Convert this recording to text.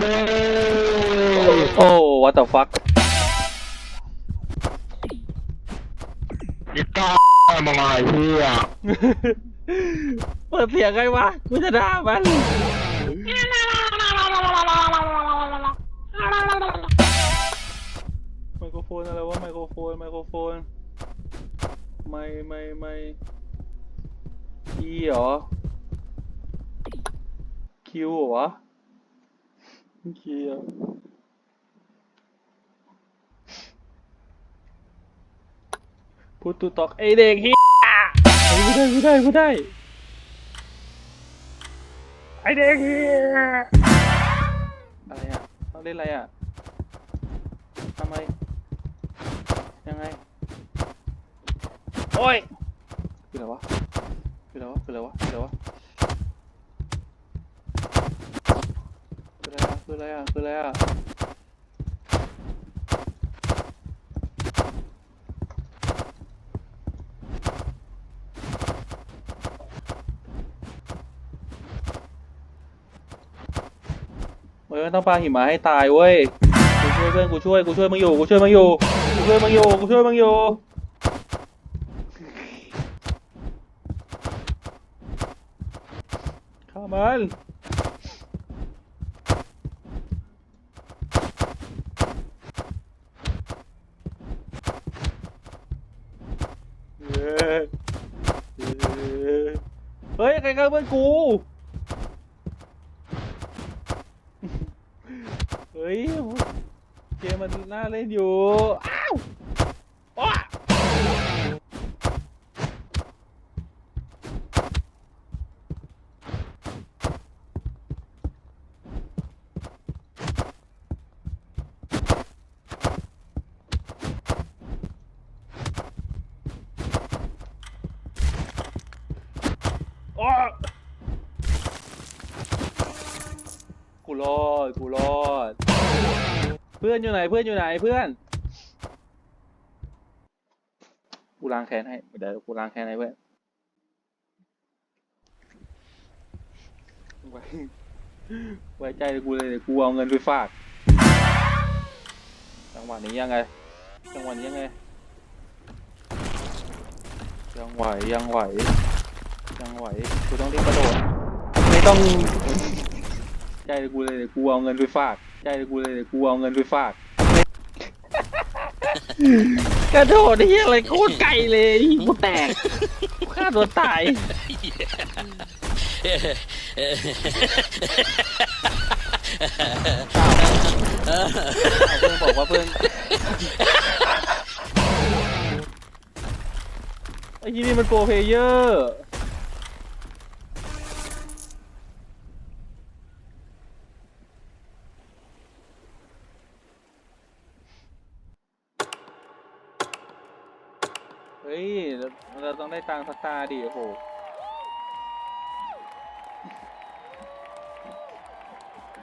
เลยโอ้ what the fuck ยิต้ามาไงเพื่อเปิดเสียงไงวะกูจะด่ามันไมโครโฟนอะไรวะไมโครโฟนไมโครโฟนไม่ไม่ไม่อีเหรอคิวเหรอ วะคิวพูดตูตอกไอเด็กเฮียไม่ได้ไม่ได้ไม่ได้ไอเด็กเฮียอะไรอะต้องเล่นอะไรอะทำไมยังไงโอ้ยคืออะไรวะคืออะไรวะคืออะไรวะคืออะไรวะ คืออะไรอะ คืออะไรอะ เฮ้ยต้องปาหิมะให้ตายเว้ย กูช่วยเพื่อนกูช่วยกูช่วยมึงอยู่กูช่วยมึงอยู่กูช่วยมึงอยู่กูช่วยมึงอยู่ข้ามันเย้เย้ เฮ้ยใครฆ่าเพื่อนกู เฮ้ย เกมมันน่าเล่นอยู่ อ้าว รอดกูรอด เพื่อนอยู่ไหนเพื่อนอยู่ไหนเพื่อน กูล้างแค้นให้เดี๋ยวกูล้างแค้นให้เพื่อนไว้ไว้ใจกูเลยเดี๋ยวกูเอาเงินไปฝาก จังหวะนี้ยังไง จังหวะนี้ยังไง ยังไหวยังไหวยังไหวกูต้องรีบกระโดดไม่ต้อง ใจกูเลยเดี๋ยวกูเอาเงินไปฝาก ใจกูเลยเดี๋ยวกูเอาเงินไปฝาก กระโดดไอ้เหี้ยอะไรโคตรไกลเลยกูแตกกูฆ่าตัวตายเอาเพื่อนบอกว่าเพื่อนไอ้ที่นี่มันโปรเพลเยอร์ ฮ้ย เราต้องได้ตังค์สตาร์ดิโอ้โห